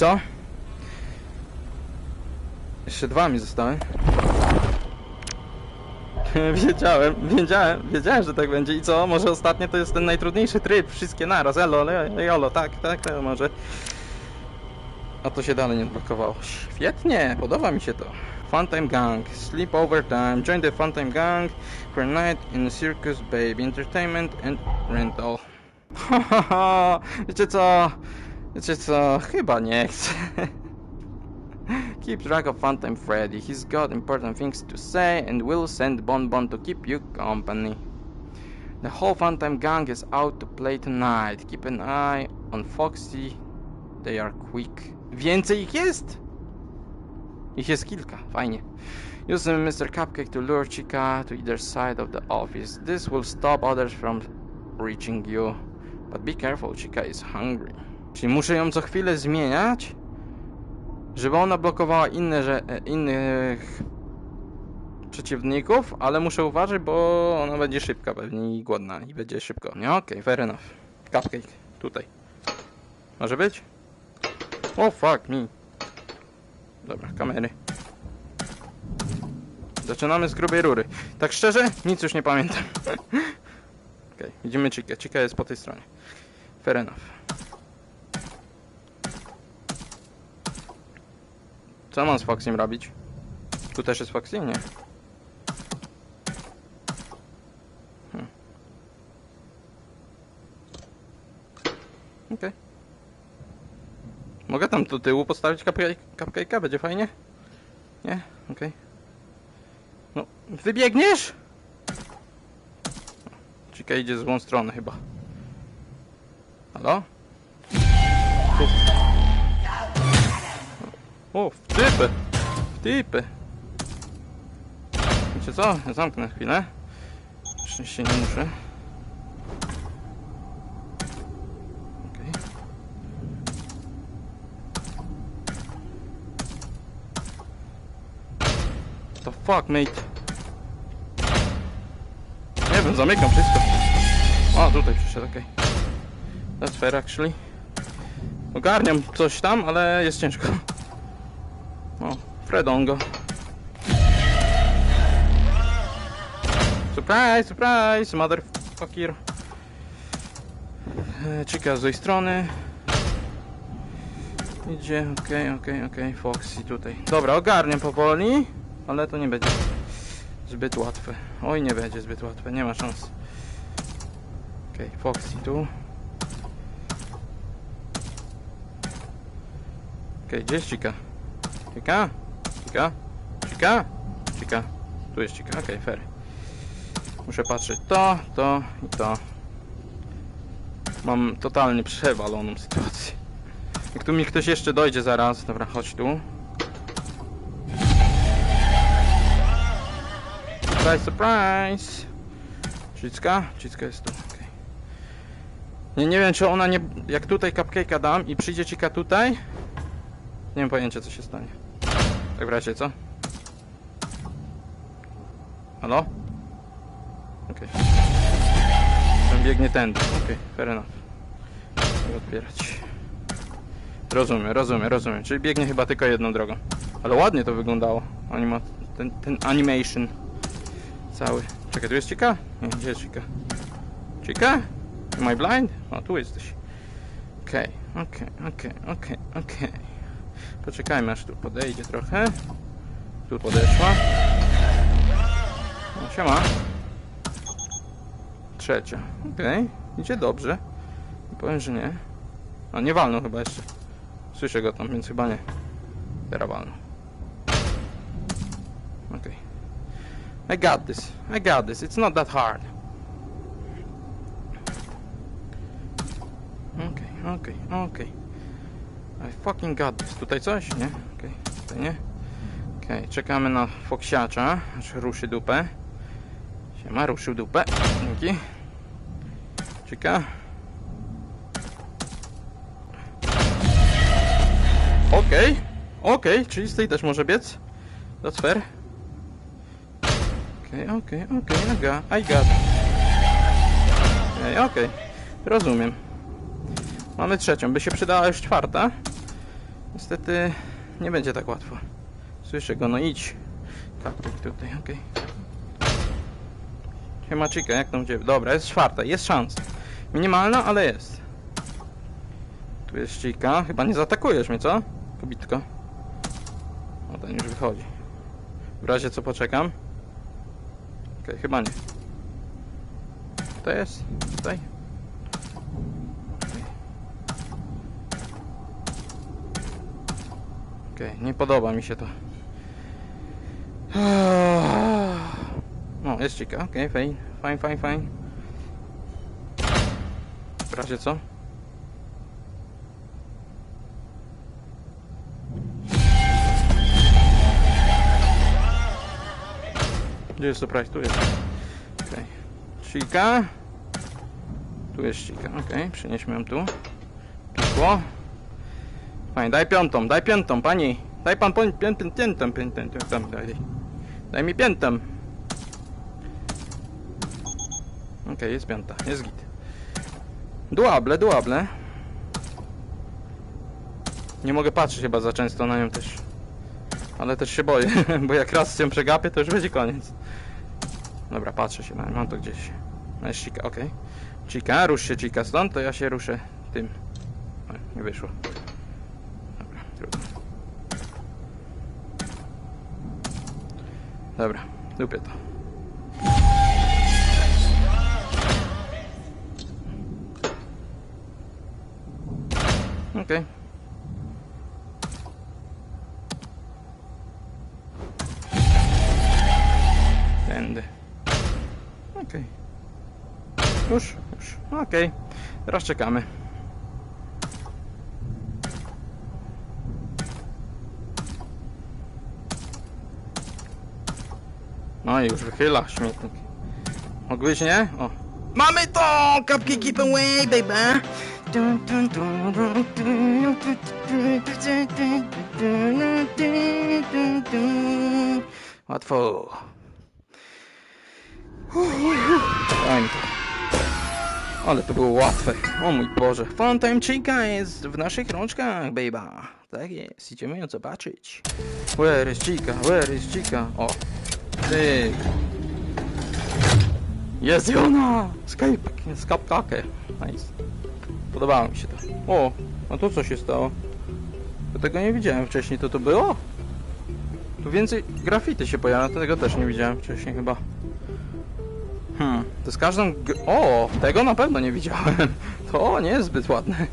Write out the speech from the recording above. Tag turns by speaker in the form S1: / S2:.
S1: co? Jeszcze dwa mi zostały. wiedziałem, wiedziałem, wiedziałem, że tak będzie. I co? Może ostatnie to jest ten najtrudniejszy tryb. Wszystkie naraz. Elo, jolo, tak, tak, tak, może. A to się dalej nie odblokowało. Świetnie, podoba mi się to. Funtime Gang, Sleep Overtime, Join the Funtime Gang for night in Circus Babe, Entertainment and Rental. Hahaha, wiecie co? Wiecie co? Chyba nie chcę. keep track of Funtime Freddy. He's got important things to say and will send Bonbon to keep you company. The whole Funtime gang is out to play tonight. Keep an eye on Foxy. They are quick. Więcej ich jest? Ich jest kilka, fajnie. Use Mr. Cupcake to lure Chica to either side of the office. This will stop others from reaching you. But be careful, Chica is hungry. Czyli muszę ją co chwilę zmieniać, żeby ona blokowała inne, że, e, innych przeciwników, ale muszę uważać, bo ona będzie szybka pewnie i głodna i będzie szybko. Nie, okej, fair enough. Cupcake, tutaj. Może być? Oh fuck me. Dobra, kamery. Zaczynamy z grubej rury. Tak szczerze, nic już nie pamiętam. Okej, widzimy Chica. Chica jest po tej stronie. Fair enough. Co mam z Foxym robić? Tu też jest Foxy? Nie. Hmm. Okej. Mogę tam do tyłu postawić cupcake- cupcake'a? Będzie fajnie? Nie? Okej. No, wybiegniesz? Chica idzie w złą stronę chyba. Halo? O, w typy! W typy! Wiecie co? Zamknę chwilę. Szczęście nie muszę. Okej. The fuck, mate? Nie wiem, zamykam wszystko. O, tutaj przyszedł, okej. That's fair, actually. Ogarniam coś tam, ale jest ciężko. O, Fredongo. Surprise, surprise, motherfucker. E, Chica z tej strony. Idzie, okej, okej, okej, Foxy tutaj. Dobra, ogarniam powoli, ale to nie będzie zbyt łatwe. Oj, nie będzie zbyt łatwe, nie ma szans. Okej, Foxy tu. Okej, gdzie jest Chica? Chica? Chica? Chica? Chica? Tu jest Chica, okej, fair. Muszę patrzeć to, to i to. Mam totalnie przewaloną sytuację. Jak tu mi ktoś jeszcze dojdzie zaraz, dobra, chodź tu. Surprise, surprise! Cicka? Cicka jest tu, okej. Nie, nie wiem, czy ona nie... Jak tutaj cupcake'a dam i przyjdzie Cika tutaj, nie mam pojęcia, co się stanie. Tak w razie, co? Halo? Okej. Ten biegnie tędy. Okej, fair enough. Mogę odbierać. Rozumiem, rozumiem, rozumiem. Czyli biegnie chyba tylko jedną drogą. Ale ładnie to wyglądało. Anima ten, ten animation. Cały. Czekaj, tu jest Chica? Nie, gdzie jest Chica? Chica? Am I blind? O, tu jesteś. Okej, okej, okej, okej, okej. Poczekajmy aż tu podejdzie trochę. Tu podeszła. No, siema. Trzecia. Okej. Idzie dobrze. Nie powiem, że nie. A nie walną chyba jeszcze. Słyszę go tam, więc chyba nie. Teraz walną. Okej. I got this. I got this. It's not that hard. Okej, okej, okej. I fucking this. Tutaj coś? Nie? Okej, tutaj nie. Okej, czekamy na Foksiacza, aż ruszy dupę. Siema, ruszył dupę. Dzięki. Czeka. Okej, okej, czyli z tej też może biec. That's fair. Okej, okej, okej, I got, I got. Okej, okej. Rozumiem. Mamy trzecią, by się przydała już czwarta. Niestety nie będzie tak łatwo. Słyszę go, no idź. Kapik tutaj, okej. Siema Chica, jak tam ciebie? Dobra, jest czwarta, jest szansa. Minimalna, ale jest. Tu jest Chica, chyba nie zaatakujesz mnie, co? Kobitko. O, ten już wychodzi. W razie co poczekam. Okej, chyba nie. To jest, tutaj. Okej, nie podoba mi się to. No, jest Chica, okej, fajnie, fajnie, fajnie, fajnie. W razie co? Gdzie jest surprise? Tu jest. Okej. Chica. Tu jest Chica, okej, przenieśmy ją tu. Pikło. Fajnie, daj piątą, daj piątą, pani. Daj pan piątą, piątą, piątą, piątą, daj. Daj mi piątą. Okej, jest piąta, jest git. Duable, duable. Nie mogę patrzeć chyba za często na nią też. Ale też się boję, bo jak raz się przegapię, to już będzie koniec. Dobra, patrzę się mam to gdzieś. No jest Chica, okej. Chica, rusz się Chica stąd, to ja się ruszę tym. O, nie wyszło. Dobra, lubię to. Okej. Tędy. Okej. Już, już. Okej. Teraz czekamy. No i już wychyla śmietnik. Mogłeś, nie? O. Mamy to! Kapki keep away, baby! Łatwo. Ale to było łatwe. O mój Boże. Fountain Chica jest w naszych rączkach, baby. Tak jest. Idziemy ją zobaczyć. Where is Chica? Where is Chica? O. Ty. Jest i ona! Skype, skapkakę. Nice. Podobało mi się to. O, a to co się stało? Ja tego nie widziałem wcześniej, to to było? Tu więcej grafity się pojawia, tego też nie widziałem wcześniej chyba. Hmm, to z każdą... O, tego na pewno nie widziałem. To nie jest zbyt ładne.